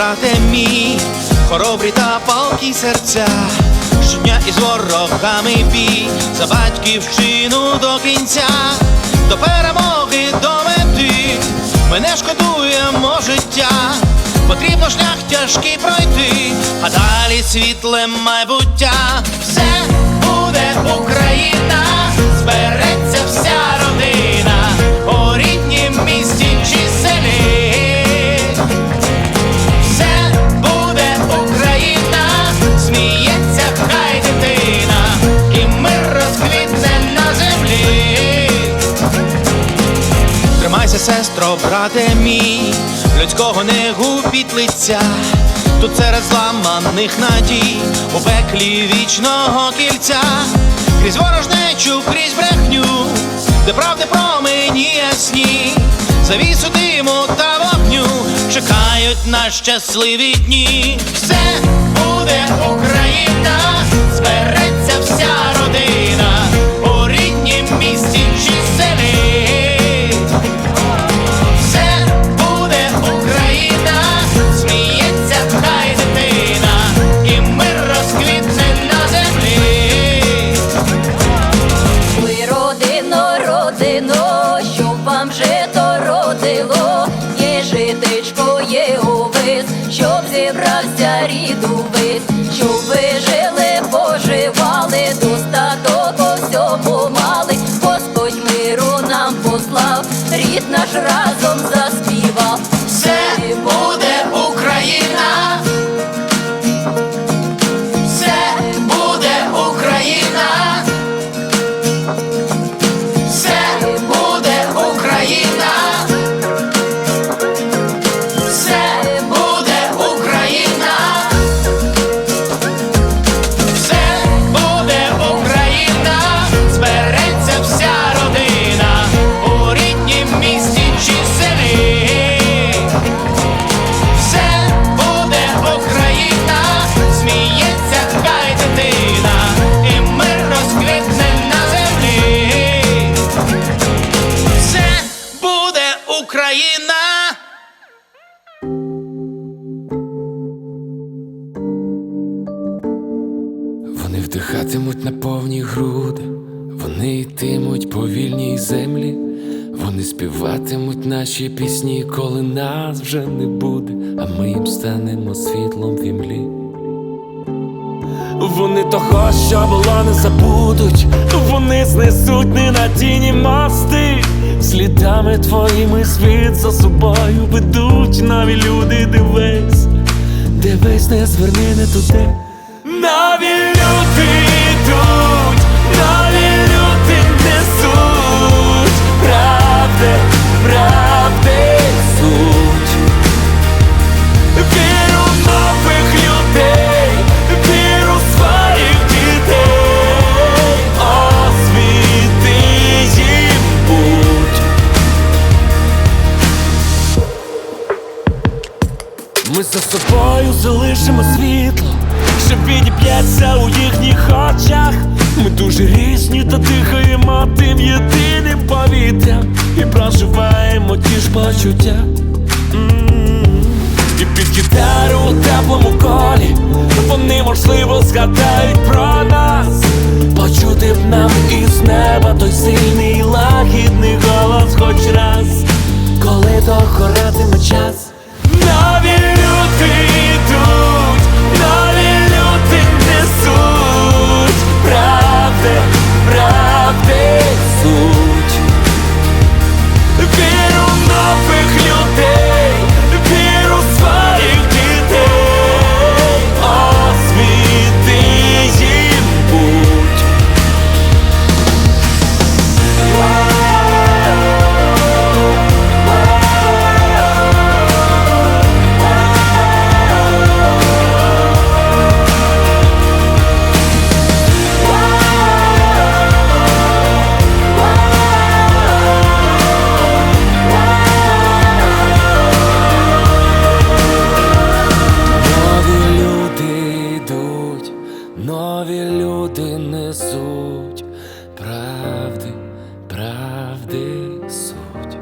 брате мій, хоробрі та палкі серця, щодня із ворогами бій, за батьківщину до кінця, до перемоги, до мети, мене шкодуємо життя, потрібно шлях тяжкий пройти, а далі світле майбуття, все буде Україна, збере. Людського не губіть лиця. Тут серед зламаних надій, у пеклі вічного кільця, крізь ворожнечу, крізь брехню, де правди промені ясні, завісу диму та вогню чекають на щасливі дні. Все буде Україна, Україна. Вони вдихатимуть на повні груди, вони йтимуть по вільній землі, вони співатимуть наші пісні, коли нас вже не буде, а ми їм станемо світлом в імлі. Вони того, що було, не забудуть, вони знесуть ненадійні мости, слідами твоїми світ за собою ведуть. Нові люди, дивись, дивись, не зверни не туди. Нові люди Ми за собою залишимо світло, що підіб'ється у їхніх очах. Ми дуже різні та дихаємо тим єдиним повітрям і проживаємо ті ж почуття. І під гітару у теплому колі вони можливо згадають про нас. Почути б нам із неба той сильний лагідний голос хоч раз, коли до хори нові люди несуть правди, правди суть.